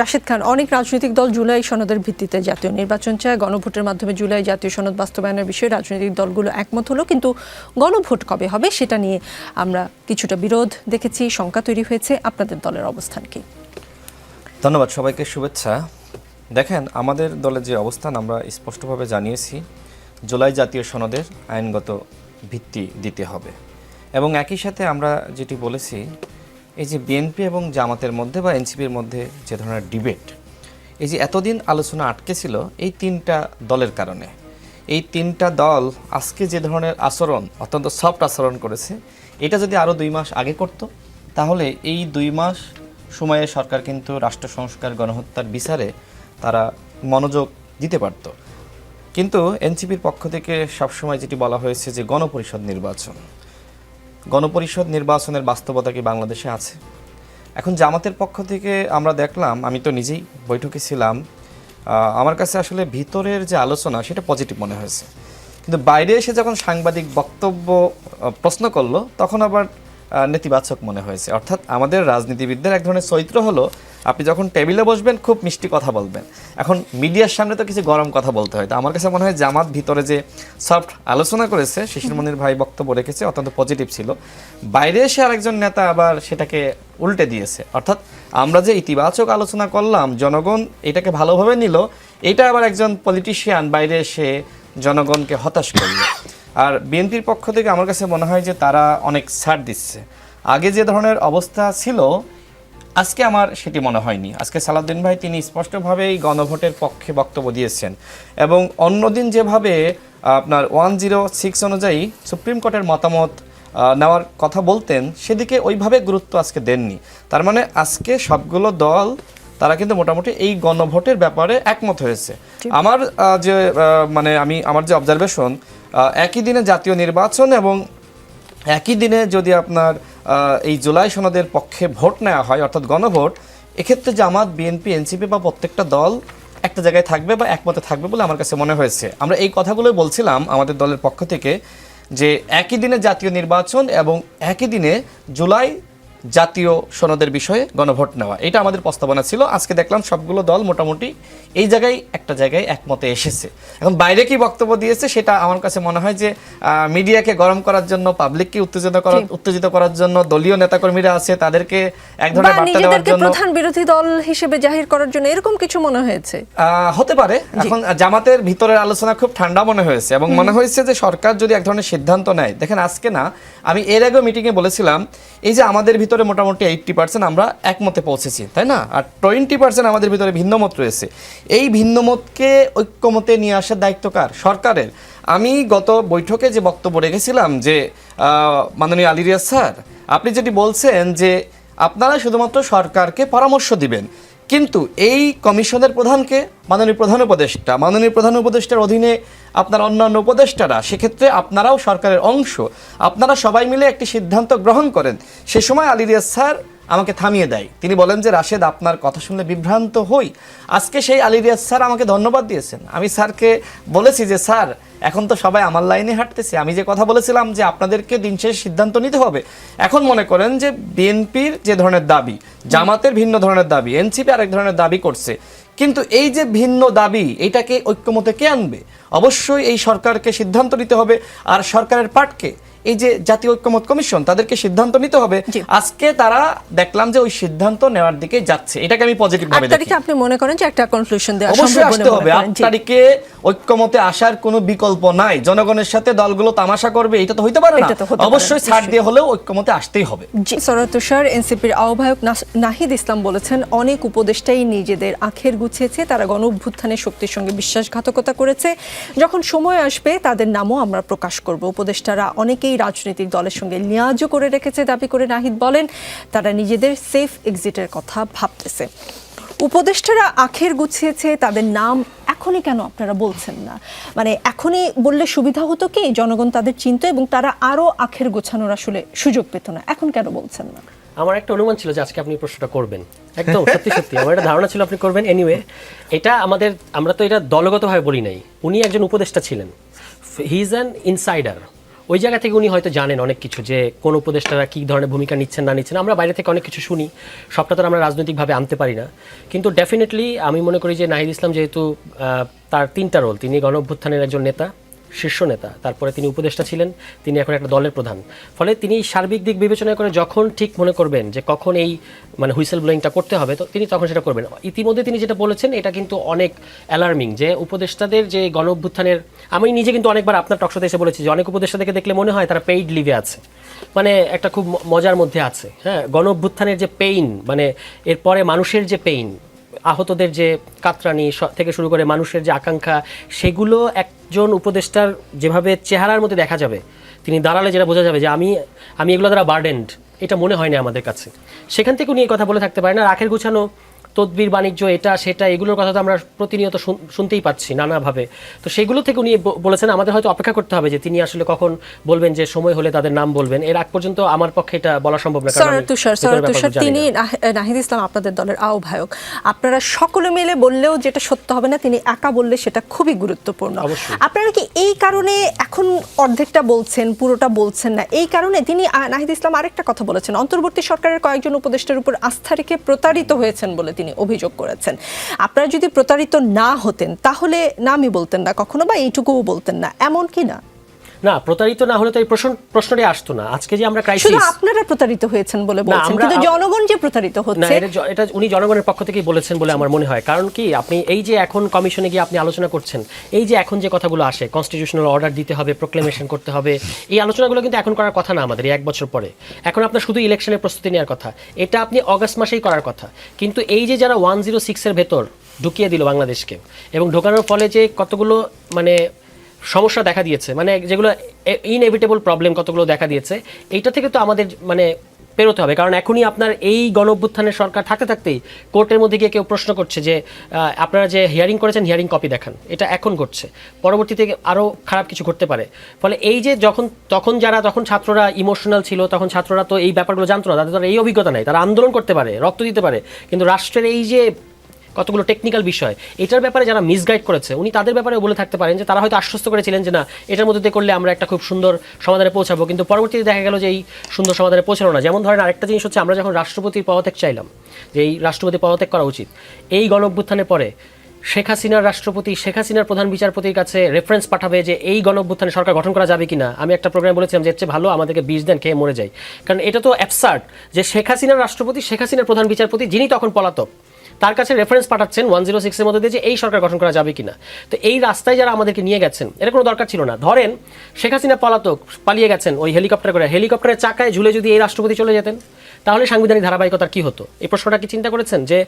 রাশেদ খান, অনেক রাজনৈতিক দল জুলাই সনদের ভিত্তিতে জাতীয় নির্বাচন চায়। গণভোটের মাধ্যমে জুলাই জাতীয় সনদ বাস্তবায়নের বিষয়ে রাজনৈতিক দলগুলো একমত হলো, কিন্তু গণভোট কবে হবে সেটা নিয়ে আমরা কিছুটা বিরোধ দেখেছি, শঙ্কা তৈরি হয়েছে। আপনাদের দলের অবস্থান কি? ধন্যবাদ সবাইকে, শুভেচ্ছা। দেখেন, আমাদের দলের যে অবস্থান আমরা স্পষ্টভাবে জানিয়েছি, জুলাই জাতীয় সনদের আইনগত ভিত্তি দিতে হবে। এবং একই সাথে আমরা যেটি বলেছি এই যে বিএনপি এবং জামাতের মধ্যে বা এনসিপির মধ্যে যে ধরনের ডিবেট, এই যে এতদিন আলোচনা আটকে ছিল এই তিনটা দলের কারণে। এই তিনটা দল আজকে যে ধরনের আচরণ, অত্যন্ত সফট আচরণ করেছে, এটা যদি আরও দুই মাস আগে করত, তাহলে এই দুই মাস সময়ে সরকার কিন্তু রাষ্ট্র সংস্কার, গণহত্যার বিচারে তারা মনোযোগ দিতে পারত। কিন্তু এনসিপির পক্ষ থেকে সবসময় যেটি বলা হয়েছে যে গণপরিষদ নির্বাচন। গণপরিষদ নির্বাচনের বাস্তবতা কি বাংলাদেশে আছে? এখন জামাতের পক্ষ থেকে আমরা দেখলাম, আমি তো নিজেই বৈঠকে ছিলাম আমার কাছে আসলে ভিতরের যে আলোচনা সেটা পজিটিভ মনে হয়েছে। কিন্তু বাইরে এসে যখন সাংবাদিক বক্তব্য প্রশ্ন করল, তখন আবার নেতিবাচক মনে হয়েছে। অর্থাৎ আমাদের রাজনীতিবিদদের এক ধরনের চরিত্র হলো, আপনি যখন টেবিলে বসবেন, খুব মিষ্টি কথা বলবেন। এখন মিডিয়ার সামনে তো কিছু গরম কথা বলতে হয়। তো আমার কাছে মনে হয় জামাত ভিতরে যে সফট আলোচনা করেছে, শিশির মনির ভাই বক্তব্য রেখেছে, অত্যন্ত পজিটিভ ছিল। বাইরে এসে আরেকজন নেতা আবার সেটাকে উল্টে দিয়েছে। অর্থাৎ আমরা যে ইতিবাচক আলোচনা করলাম, জনগণ এটাকে ভালোভাবে নিল, এটা আবার একজন পলিটিশিয়ান বাইরে এসে জনগণকে হতাশ করল। আর বিএনপির পক্ষ থেকে আমার কাছে মনে হয় যে তারা অনেক ছাড় দিচ্ছে। আগে যে ধরনের অবস্থা ছিল আজকে আমার সেটি মনে হয়নি। আজকে সালাউদ্দিন ভাই তিনি স্পষ্টভাবেই গণভোটের পক্ষে বক্তব্য দিয়েছেন এবং অন্যদিন যেভাবে আপনার ওয়ান জিরো সিক্স অনুযায়ী সুপ্রিম কোর্টের মতামত নেওয়ার কথা বলতেন সেদিকে ওইভাবে গুরুত্ব আজকে দেননি। তার মানে আজকে সবগুলো দল তারা কিন্তু মোটামুটি এই গণভোটের ব্যাপারে একমত হয়েছে। আমার যে মানে আমি আমার যে অবজারভেশন একই দিনে জাতীয় নির্বাচন এবং একই দিনে যদি আপনার এই জুলাই সনদের পক্ষে ভোট নেওয়া হয়, অর্থাৎ গণভোট, এক্ষেত্রে জামাত, বিএনপি, এনসিপি বা প্রত্যেকটা দল একটা জায়গায় থাকবে বা একমতে থাকবে বলে আমার কাছে মনে হয়েছে। আমরা এই কথাগুলো বলছিলাম আমাদের দলের পক্ষ থেকে যে একই দিনে জাতীয় নির্বাচন এবং একই দিনে জুলাই জাতীয় সনদের বিষয়ে গণভোট নেওয়া। এটা আমাদের প্রস্তাবনা ছিল। আজকে দেখলাম সবগুলো দল মোটামুটি এই জায়গায় একটা জায়গায় একমতে এসেছে। এখন বাইরে কি বক্তব্য দিয়েছে সেটা আমার কাছে মনে হয় যে মিডিয়াকে গরম করার জন্য পাবলিককে উত্তেজিত করার উত্তেজিত করার জন্য দলীয় নেতাকর্মীরা আছে তাদেরকে এক ধরনের বার্তা দেওয়ার জন্য প্রধান বিরোধী দল হিসেবে জাহির করার জন্য এরকম কিছু মনে হয়েছে? আহ, হতে পারে। এখন জামাতের ভিতরের আলোচনা খুব ঠান্ডা মনে হয়েছে এবং মনে হয়েছে যে সরকার যদি এক ধরনের সিদ্ধান্ত নেয় দেখেন আজকে না আমি এর আগেও মিটিংয়ে বলেছিলাম এই যে আমাদের ভিতরে মোটামুটি এইট্টি পার্সেন্ট আমরা একমতে পৌঁছেছি, তাই না? আর টোয়েন্টি পার্সেন্ট আমাদের ভিতরে ভিন্নমত রয়েছে। এই ভিন্নমতকে ঐক্যমতে নিয়ে আসার দায়িত্ব কার? সরকারের। আমি গত বৈঠকে যে বক্তব্য রেখেছিলাম যে মাননীয় আলিরিয়া স্যার, আপনি যেটি বলছেন যে আপনারা শুধুমাত্র সরকারকে পরামর্শ দিবেন কিন্তু এই কমিশনের প্রধানকে, মাননীয় প্রধান উপদেষ্টা, মাননীয় প্রধান উপদেষ্টার অধীনে আপনার অন্যান্য উপদেষ্টারা, সেক্ষেত্রে আপনারাও সরকারের অংশ, আপনারা সবাই মিলে একটি সিদ্ধান্ত গ্রহণ করেন। সে সময় আলী রিয়াজ স্যার আমাকে থামিয়ে দেয়। তিনি বলেন যে, রাশেদ, আপনার কথা শুনলে বিভ্রান্ত হই। আজকে সেই আলী রিয়াজ স্যার আমাকে ধন্যবাদ দিয়েছেন। আমি স্যারকে বলেছি যে, স্যার, এখন তো সবাই আমার লাইনে হাঁটতেছে। আমি যে কথা বলেছিলাম যে, আপনাদেরকে দিন শেষে সিদ্ধান্ত নিতে হবে। এখন মনে করেন যে, বিএনপির যে ধরনের দাবি, জামাতের ভিন্ন ধরনের দাবি, এনসিপি আরেক ধরনের দাবি করছে। কিন্তু এই যে ভিন্ন দাবি, এটাকে ঐক্যমতে কে আনবে? অবশ্যই এই সরকারকে সিদ্ধান্ত নিতে হবে। আর সরকারের পাটকে এই যে জাতীয় ঐক্যমত কমিশন তাদেরকে সিদ্ধান্ত নিতে হবে। আজকে তারা দেখলাম যে ওই সিদ্ধান্ত নেওয়ার দিকে যাচ্ছে। এটাকে আমি পজিটিভ ভাবে দেখি। তারিখে আপনি মনে করেন যে একটা কনক্লুশন দেওয়া সম্ভব আসতে হবে। আট তারিখে ঐক্যমতে আসার কোনো বিকল্প নাই। জনগণের সাথে দলগুলো তামাশা করবে এটা তো হইতে পারে না। অবশ্যই ছাড় দিয়ে হলেও ঐক্যমতে আসতেই হবে। জি তুষার এনসিপির আহ্বায়ক নাহিদ ইসলাম বলেছেন অনেক উপদেষ্টাই নিজেদের আখের গুছিয়েছে তারা গণ অভ্যুত্থানের শক্তির সঙ্গে বিশ্বাসঘাতকতা করেছে। যখন সময় আসবে তাদের নামও আমরা প্রকাশ করব। উপদেষ্টারা অনেকেই রাজনৈতিক দলের সঙ্গে লিয়াজও করে রেখেছে দাবি করে নাহিদ বলেন, তারা নিজেদের সেফ এক্সিটের কথা ভাবতেছে। উপদেষ্টারা আখের গুছিয়েছে, তাদের নাম এখনই কেন আপনারা বলছেন না? মানে এখনই বললে সুবিধা হতো কি? জনগণ তাদের চিনতো এবং তারা আরও আখের গোছানোর আসলে সুযোগ পেত না। এখন কেন বলছেন না? আমার একটা অনুমান ছিল যে আজকে আপনি প্রশ্নটা করবেন। একদম, সত্যি সত্যি। আমার একটা ধারণা ছিল আপনি করবেন এনিওয়ে এটা আমাদের, আমরা তো এটা দলগতভাবে বলি নাই। উনি একজন উপদেষ্টা ছিলেন। হি ইজ অ্যান ইনসাইডার ওই জায়গা থেকে উনি হয়তো জানেন অনেক কিছু যে কোন উপদেষ্টারা কী ধরনের ভূমিকা নিচ্ছেন, না নিচ্ছেন। আমরা বাইরে থেকে অনেক কিছু শুনি, সবটা তো আমরা রাজনৈতিকভাবে আনতে পারি না। কিন্তু ডেফিনেটলি আমি মনে করি যে নাহিদ ইসলাম যেহেতু তার তিনটা রোল তিনি গণ অভ্যুত্থানের একজন নেতা শীর্ষ নেতা। তারপরে তিনি উপদেষ্টা ছিলেন, তিনি এখন একটা দলের প্রধান। ফলে তিনি সার্বিক দিক বিবেচনা করে যখন ঠিক মনে করবেন যে কখন এই মানে হুইসেল ব্লোয়িংটা করতে হবে, তো তিনি তখন সেটা করবেন। ইতিমধ্যে তিনি যেটা বলেছেন, এটা কিন্তু অনেক অ্যালার্মিং যে উপদেষ্টাদের যে গণ অভ্যুত্থানের আমি নিজে কিন্তু অনেকবার আপনার টকশোতে এসে বলেছি যে অনেক উপদেষ্টাদেরকে দেখলে মনে হয় তারা পেইড লিভে আছে। মানে একটা খুব মজার মধ্যে আছে হ্যাঁ? গণ অভ্যুত্থানের যে পেইন মানে এরপরে মানুষের যে পেইন আহতদের যে কাতরানি থেকে শুরু করে মানুষের যে আকাঙ্ক্ষা, সেগুলো একজন উপদেষ্টার যেভাবে চেহারার মধ্যে দেখা যাবে, তিনি দাঁড়ালে যেটা বোঝা যাবে যে আমি আমি এগুলো দ্বারা বার্ডেন্ড এটা মনে হয় না আমাদের কাছে। সেখান থেকে উনি এই কথা বলে থাকতে পারেন। আর আখের গুছানো তদবির বাণিজ্য এটা সেটা এগুলোর কথা তো আমরা প্রতিনিয়ত শুনতেই পাচ্ছি নানাভাবে। তো সেগুলো থেকে উনি বলেছেন আমাদের হয়তো অপেক্ষা করতে হবে যে তিনি আসলে কখন বলবেন যে সময় হলে তাদের নাম বলবেন। এর আগ পর্যন্ত আমার পক্ষে এটা বলা সম্ভব না তুষার তুষার তিনি নাহিদ ইসলাম আপনাদের দলের আহ্বায়ক। আপনারা সকলে মিলে বললেও যেটা সত্য হবে না তিনি একা বললে সেটা খুবই গুরুত্বপূর্ণ। আপনারা কি এই কারণে এখন অর্ধেকটা বলছেন পুরোটা বলছেন না? এই কারণে তিনি নাহিদ ইসলাম আরেকটা কথা বলেছেন। অন্তর্বর্তী সরকারের কয়েকজন উপদেষ্টার উপর আস্থা রেখে প্রতারিত হয়েছেন বলে তিনি অভিযোগ করেছেন। আপনারা যদি প্রতারিত না হতেন, তাহলে নামই বলতেন না কখনো বা এইটুকুও বলতেন না। এমন কি না? না প্রতারিত না হলে তো এই প্রশ্ন প্রশ্নটাই আসতো না। আজকে যে আমরা ক্রাইসিস শুধু আপনারা প্রতারিত হয়েছেন বলে বলছেন কিন্তু জনগণ যে প্রতারিত না হচ্ছে এটা জ- এটা উনি জনগণের পক্ষ থেকেই বলেছেন বলে আমার মনে হয়। কারণ কি আপনি এই যে এখন কমিশনে গিয়ে আপনি আলোচনা করছেন এই যে এখন যে কথাগুলো আসে কনস্টিটিউশনাল অর্ডার দিতে হবে প্রোক্লেমেশন করতে হবে এই আলোচনাগুলো কিন্তু এখন করার কথা না আমাদের এক বছর পরে। এখন আপনার শুধু ইলেকশনের প্রস্তুতি নেওয়ার কথা। এটা আপনি অগাস্ট মাসেই করার কথা। কিন্তু এই যে যারা ওয়ান জিরো সিক্সের ভেতর ঢুকিয়ে দিল বাংলাদেশকে এবং ঢোকানোর ফলে যে কতগুলো মানে সমস্যা দেখা দিয়েছে। মানে যেগুলো ইনএভিটেবল প্রবলেম কতগুলো দেখা দিয়েছে, এইটা থেকে তো আমাদের মানে পেরোতে হবে। কারণ এখনই আপনার এই গণঅভ্যুত্থানের সরকার থাকতে থাকতেই কোর্টের মধ্যে গিয়ে কেউ প্রশ্ন করছে যে আপনারা যে হিয়ারিং করেছেন হিয়ারিং কপি দেখান। এটা এখন ঘটছে। পরবর্তীতে আরও খারাপ কিছু ঘটতে পারে। ফলে এই যে যখন, তখন যারা, তখন ছাত্ররা ইমোশনাল ছিল, তখন ছাত্ররা তো এই ব্যাপারগুলো জানতো না। তাদের তো এই অভিজ্ঞতা নেই। তারা আন্দোলন করতে পারে, রক্ত দিতে পারে। কিন্তু রাষ্ট্রের এই যে কতগুলো টেকনিক্যাল বিষয়। এটার ব্যাপারে যারা মিসগাইড করেছে, উনি তাদের ব্যাপারে বলে থাকতে পারেন যে, তারা হয়তো আশ্বস্ত করেছিলেন যে, না, এটার মধ্যে দিয়ে করলে আমরা একটা খুব সুন্দর সমাধানে পৌঁছাবো। কিন্তু পরবর্তীতে দেখা গেল যে, এই সুন্দর সমাধানে পৌঁছানো না। যেমন ধরেন আরেকটা জিনিস হচ্ছে, আমরা যখন রাষ্ট্রপতির পদত্যাগ চাইলাম, যে, এই রাষ্ট্রপতি পদত্যাগ করা উচিত, এই গণ পরে শেখ হাসিনার রাষ্ট্রপতি, শেখ হাসিনার প্রধান বিচারপতির কাছে রেফারেন্স পাঠাবে যে, এই গণ অভ্যুত্থানে সরকার গঠন করা যাবে কিনা। আমি একটা প্রোগ্রাম বলেছিলাম যে চেয়ে ভালো আমাদেরকে বিষ দেন, খেয়ে মরে যাই কারণ এটা তো অ্যাবসার্ড যে, শেখ হাসিনার রাষ্ট্রপতি, শেখ হাসিনার প্রধান বিচারপতি, যিনি তখন পলাতক তার কাছে রেফারেন্স পাঠাচ্ছেন ওয়ান জিরো সিক্সের মধ্যে দিয়ে যে এই সরকার গঠন করা যাবে কিনা। তো এই রাস্তায় যারা আমাদেরকে নিয়ে গেছেন এটা কোনো দরকার ছিল না। ধরেন, শেখ হাসিনা পলাতক পালিয়ে গেছেন ওই হেলিকপ্টার করে। হেলিকপ্টারের চাকায় ঝুলে যদি এই রাষ্ট্রপতি চলে যেতেন, তাহলে সাংবিধানিক ধারাবাহিকতার কি হতো? এই প্রশ্নটা কি চিন্তা করেছেন? যে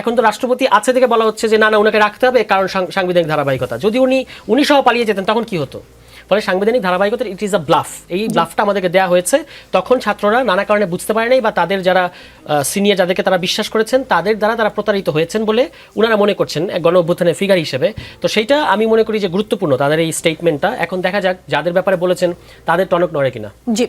এখন তো রাষ্ট্রপতি আছে থেকে বলা হচ্ছে যে, না না ওনাকে রাখতে হবে কারণ সাংবিধানিক ধারাবাহিকতা। যদি উনি উনি সহ পালিয়ে যেতেন, তখন কি হতো? ফলে সাংবিধানিক ধারাবাহিকতার ইট ইজ আ ব্লাফ এই ব্লাফটা আমাদেরকে দেওয়া হয়েছে। তখন ছাত্ররা নানা কারণে বুঝতে পারে নাই বা তাদের যারা সিনিয়র যাদেরকে তারা বিশ্বাস করেছেন তাদের দ্বারা তারা প্রতারিত হয়েছেন বলে ওনারা মনে করছেন এক গণ অভ্যুত্থানের ফিগার হিসেবে। তো সেইটা আমি মনে করি যে গুরুত্বপূর্ণ তাদের এই স্টেটমেন্টটা এখন দেখা যাক যাদের ব্যাপারে বলেছেন তাদের টনক নড়ে কিনা। জি।